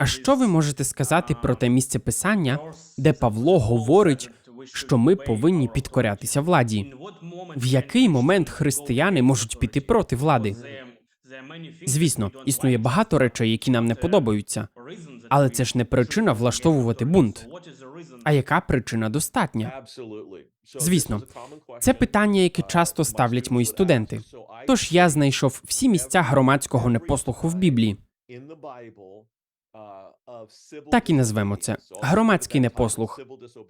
А що ви можете сказати про те місце писання, де Павло говорить, що ми повинні підкорятися владі? В який момент християни можуть піти проти влади? Звісно, існує багато речей, які нам не подобаються, але це ж не причина влаштовувати бунт. А яка причина достатня? Звісно, це питання, яке часто ставлять мої студенти. Тож я знайшов всі місця громадського непослуху в Біблії. Так і назвемо це громадський непослух,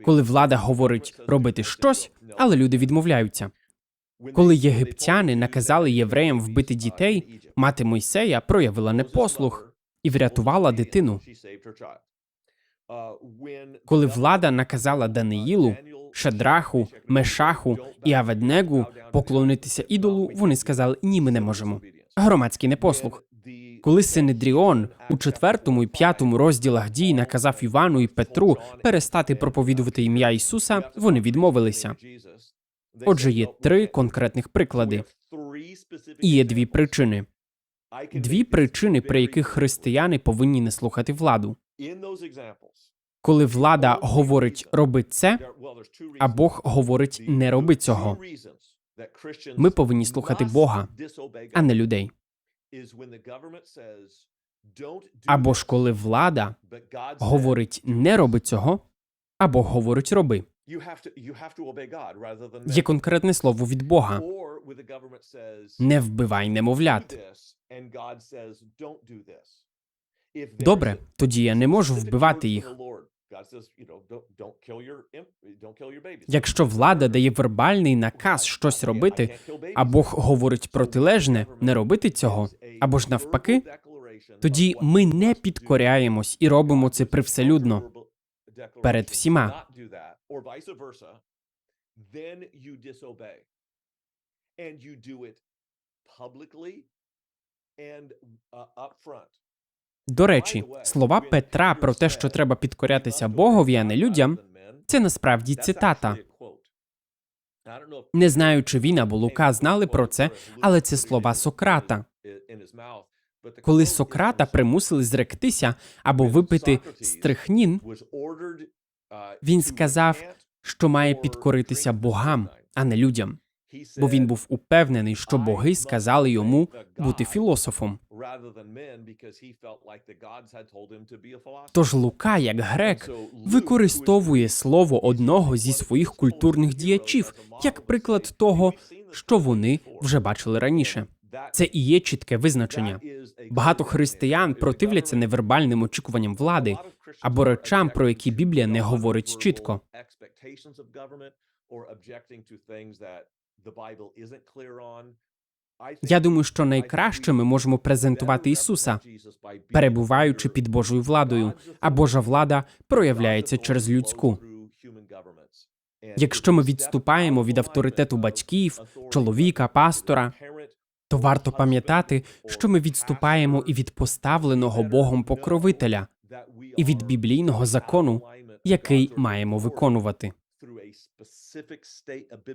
Коли влада говорить робити щось, але люди відмовляються. Коли єгиптяни наказали євреям вбити дітей, мати Мойсея проявила непослух і врятувала дитину. Коли влада наказала Даниїлу, Шадраху, Мешаху і Аведнегу поклонитися ідолу, вони сказали ні, ми не можемо. Громадський непослух. Коли Синедріон у четвертому і п'ятому розділах дій наказав Івану і Петру перестати проповідувати ім'я Ісуса, вони відмовилися. Отже, є три конкретних приклади, і є дві причини. Дві причини, при яких християни повинні не слухати владу. Коли влада говорить роби це, а Бог говорить не роби цього. Ми повинні слухати Бога, а не людей. Або ж коли влада говорить не роби цього, а Бог говорить роби. Є конкретне слово від Бога. Не вбивай немовлят. Добре, тоді я не можу вбивати їх. Якщо влада дає вербальний наказ щось робити, а Бог говорить протилежне не робити цього, або ж навпаки, тоді ми не підкоряємось і робимо це привселюдно перед всіма. And you do it publicly and uh, up front. До речі, слова Петра про те, що треба підкорятися Богові, а не людям, це насправді цитата. Не знаю, чи він або Лука знали про це, але це слова Сократа. Коли Сократа примусили зректися або випити стрихнін, він сказав, що має підкоритися богам, а не людям, бо він був упевнений, що боги сказали йому бути філософом. Тож Лука, як грек, використовує слово одного зі своїх культурних діячів як приклад того, що вони вже бачили раніше. Це і є чітке визначення. Багато християн противляться невербальним очікуванням влади або речам, про які Біблія не говорить чітко. Я думаю, що найкраще ми можемо презентувати Ісуса, перебуваючи під Божою владою, а Божа влада проявляється через людську. Якщо ми відступаємо від авторитету батьків, чоловіка, пастора, то варто пам'ятати, що ми відступаємо і від поставленого Богом покровителя, і від біблійного закону, який маємо виконувати.